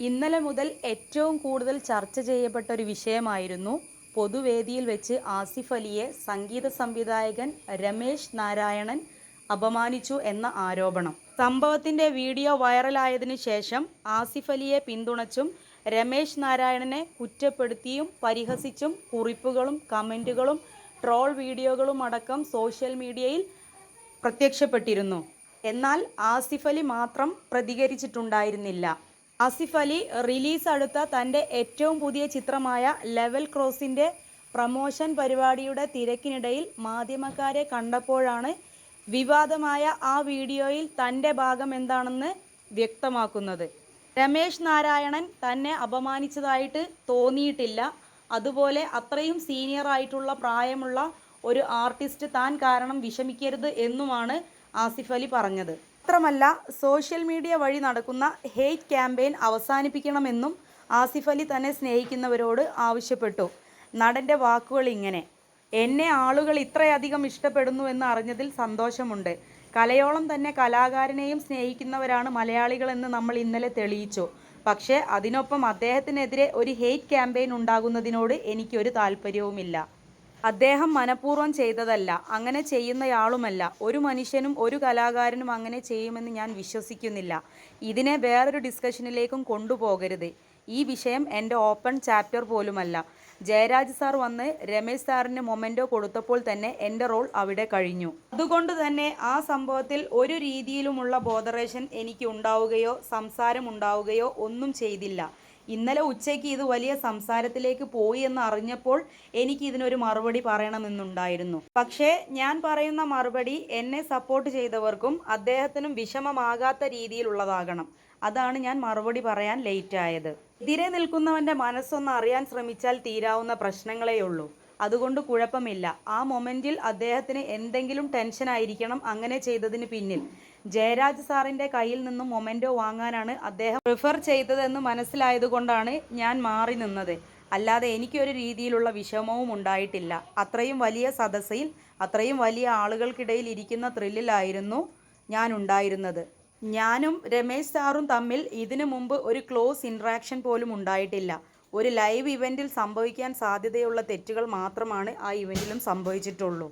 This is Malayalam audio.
ഇന്നലെ മുതൽ ഏറ്റവും കൂടുതൽ ചർച്ച ചെയ്യപ്പെട്ട ഒരു വിഷയമായിരുന്നു പൊതുവേദിയിൽ വെച്ച് ആസിഫ് അലിയെ സംഗീത സംവിധായകൻ രമേശ് നാരായണൻ അപമാനിച്ചു എന്ന ആരോപണം. സംഭവത്തിന്റെ വീഡിയോ വൈറലായതിനു ശേഷം ആസിഫ് അലിയെ പിന്തുണച്ചും രമേശ് നാരായണനെ കുറ്റപ്പെടുത്തിയും പരിഹസിച്ചും കുറിപ്പുകളും കമന്റുകളും ട്രോൾ വീഡിയോകളും അടക്കം സോഷ്യൽ മീഡിയയിൽ പ്രത്യക്ഷപ്പെട്ടിരുന്നു. എന്നാൽ ആസിഫ് അലി മാത്രം പ്രതികരിച്ചിട്ടുണ്ടായിരുന്നില്ല. ആസിഫ് അലി റിലീസ് അടുത്ത തന്റെ ഏറ്റവും പുതിയ ചിത്രമായ ലെവൽ ക്രോസിന്റെ പ്രമോഷൻ പരിപാടിയുടെ തിരക്കിനിടയിൽ മാധ്യമക്കാരെ കണ്ടപ്പോഴാണ് വിവാദമായ ആ വീഡിയോയിൽ തന്റെ ഭാഗം എന്താണെന്ന് വ്യക്തമാക്കുന്നത്. രമേശ് നാരായണൻ തന്നെ അപമാനിച്ചതായിട്ട് തോന്നിയിട്ടില്ല. അതുപോലെ അത്രയും സീനിയർ ആയിട്ടുള്ള പ്രായമുള്ള ഒരു ആർട്ടിസ്റ്റ് താൻ കാരണം വിഷമിക്കരുത് എന്നുമാണ് ആസിഫ് അലി പറഞ്ഞത്. മാത്രമല്ല സോഷ്യൽ മീഡിയ വഴി നടക്കുന്ന ഹെയ്റ്റ് ക്യാമ്പയിൻ അവസാനിപ്പിക്കണമെന്നും ആസിഫ് അലി തന്നെ സ്നേഹിക്കുന്നവരോട് ആവശ്യപ്പെട്ടു. നടന്റെ വാക്കുകൾ ഇങ്ങനെ എന്നെ ആളുകൾ ഇത്രയധികം ഇഷ്ടപ്പെടുന്നു എന്ന് അറിഞ്ഞതിൽ സന്തോഷമുണ്ട്. കലയോളം തന്നെ കലാകാരനെയും സ്നേഹിക്കുന്നവരാണ് മലയാളികളെന്ന് നമ്മൾ ഇന്നലെ തെളിയിച്ചു. പക്ഷേ അതിനൊപ്പം അദ്ദേഹത്തിനെതിരെ ഒരു ഹെയ്റ്റ് ക്യാമ്പയിൻ ഉണ്ടാകുന്നതിനോട് എനിക്കൊരു താല്പര്യവുമില്ല. അദ്ദേഹം മനഃപൂർവം ചെയ്തതല്ല അങ്ങനെ ചെയ്യുന്നയാളുമല്ല. ഒരു മനുഷ്യനും ഒരു കലാകാരനും അങ്ങനെ ചെയ്യുമെന്ന് ഞാൻ വിശ്വസിക്കുന്നില്ല. ഇതിനെ വേറൊരു ഡിസ്കഷനിലേക്കും കൊണ്ടുപോകരുത്. ഈ വിഷയം എന്റെ ഓപ്പൺ ചാപ്റ്റർ പോലുമല്ല. ജയരാജ് സാർ വന്ന് രമേശ് സാറിന് മൊമെന്റോ കൊടുത്തപ്പോൾ തന്നെ എന്റെ റോൾ അവിടെ കഴിഞ്ഞു. അതുകൊണ്ട് തന്നെ ആ സംഭവത്തിൽ ഒരു രീതിയിലുമുള്ള ബോധറേഷൻ എനിക്ക് ഉണ്ടാവുകയോ സംസാരം ഉണ്ടാവുകയോ ഒന്നും ചെയ്തില്ല. ഇന്നലെ ഉച്ചയ്ക്ക് ഇത് വലിയ സംസാരത്തിലേക്ക് പോയി എന്ന് അറിഞ്ഞപ്പോൾ എനിക്ക് ഇതിനൊരു മറുപടി പറയണമെന്നുണ്ടായിരുന്നു. പക്ഷേ ഞാൻ പറയുന്ന മറുപടി എന്നെ സപ്പോർട്ട് ചെയ്തവർക്കും അദ്ദേഹത്തിനും വിഷമമാകാത്ത രീതിയിലുള്ളതാകണം. അതാണ് ഞാൻ മറുപടി പറയാൻ ലേറ്റ് ആയത്. എതിരെ നിൽക്കുന്നവന്റെ മനസ്സൊന്ന് അറിയാൻ ശ്രമിച്ചാൽ തീരാവുന്ന പ്രശ്നങ്ങളേ ഉള്ളൂ അതുകൊണ്ട് കുഴപ്പമില്ല. ആ മൊമെന്റിൽ അദ്ദേഹത്തിന് എന്തെങ്കിലും ടെൻഷൻ ആയിരിക്കണം അങ്ങനെ ചെയ്തതിന് പിന്നിൽ. ജയരാജ് സാറിന്റെ കയ്യിൽ നിന്നും മൊമെന്റോ വാങ്ങാനാണ് അദ്ദേഹം പ്രിഫർ ചെയ്തതെന്ന് മനസ്സിലായതുകൊണ്ടാണ് ഞാൻ മാറി നിന്നത്. അല്ലാതെ എനിക്കൊരു രീതിയിലുള്ള വിഷമവും ഉണ്ടായിട്ടില്ല. അത്രയും വലിയ സദസ്സിൽ അത്രയും വലിയ ആളുകൾക്കിടയിൽ ഇരിക്കുന്ന ത്രില്ലിലായിരുന്നു ഞാൻ ഉണ്ടായിരുന്നത്. ഞാനും രമേശ് സാറും തമ്മിൽ ഇതിനു മുമ്പ് ഒരു ക്ലോസ് ഇൻട്രാക്ഷൻ പോലും ഉണ്ടായിട്ടില്ല. ഒരു ലൈവ് ഇവന്റിൽ സംഭവിക്കാൻ സാധ്യതയുള്ള തെറ്റുകൾ മാത്രമാണ് ആ ഇവന്റിലും സംഭവിച്ചിട്ടുള്ളൂ.